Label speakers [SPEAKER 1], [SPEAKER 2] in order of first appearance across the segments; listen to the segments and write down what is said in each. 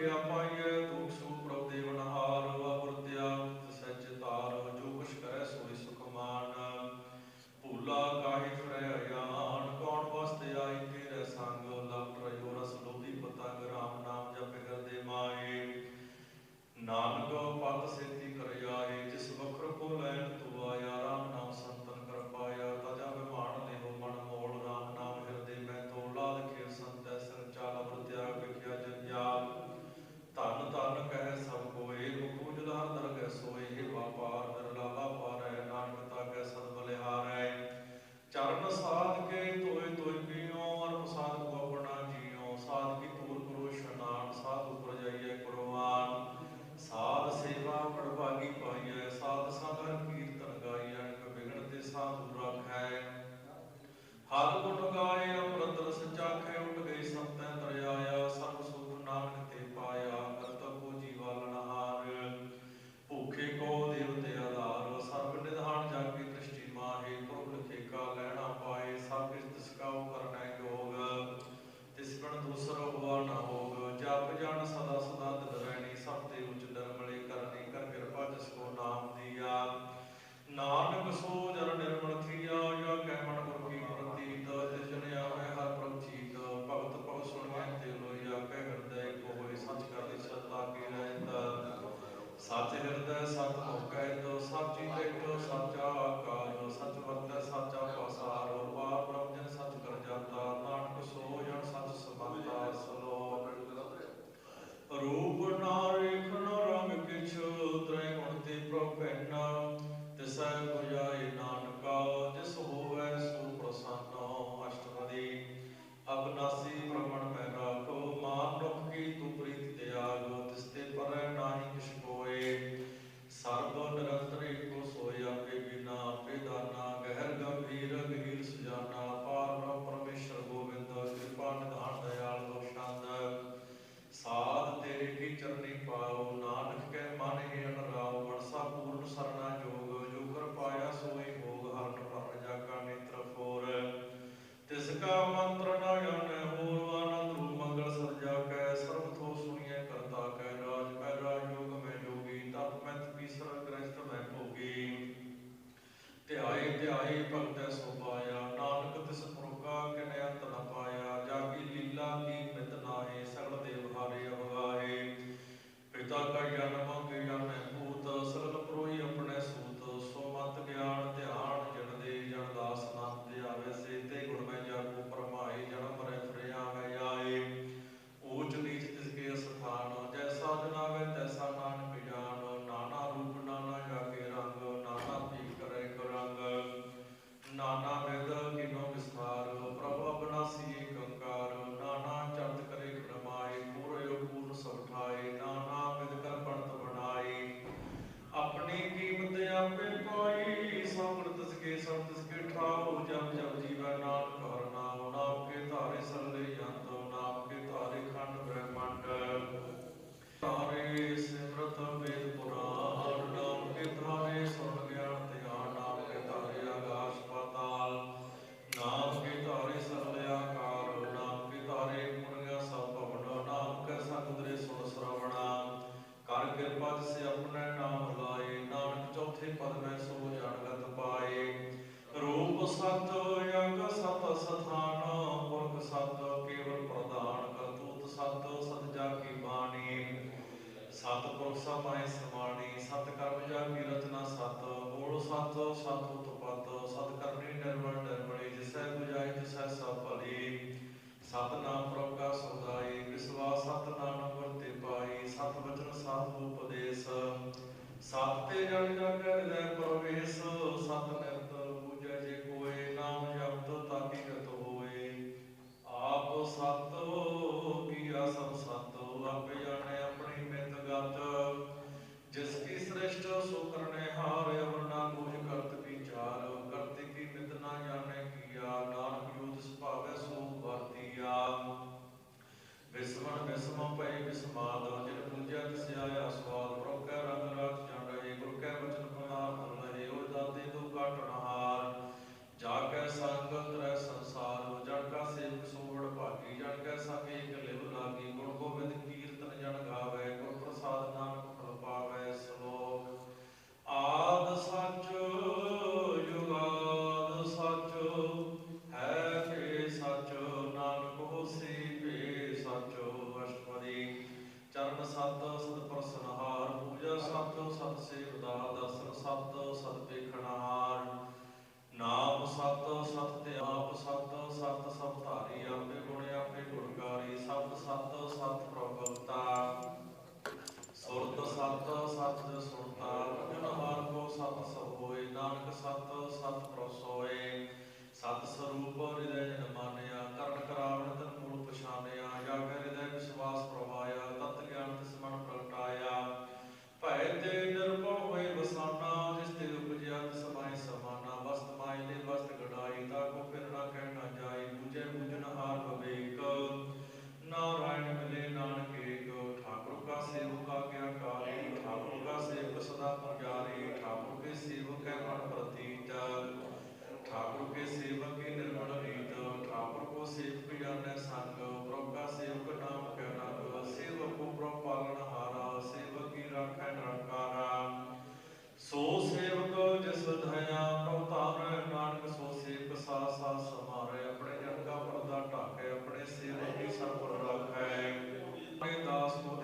[SPEAKER 1] you, Khalsa ਮਾਇ ਸਮਾਣੀ ਸਤ ਕਰਮ ਜਾਗੀ ਰਤਨਾ ਸਤ ਓੜ ਸਤ ਸਤ ਉਤਪਤ ਸਤ ਕਰਨੀ ਨਿਰਵਲ ਨਿਰਵਲੇ ਜਿਸੈ ਬੁਝਾਇ ਜਿਸੈ ਸਭ ਭਲੇ। ਸਤਨਾਮ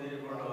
[SPEAKER 1] തിരുമണോ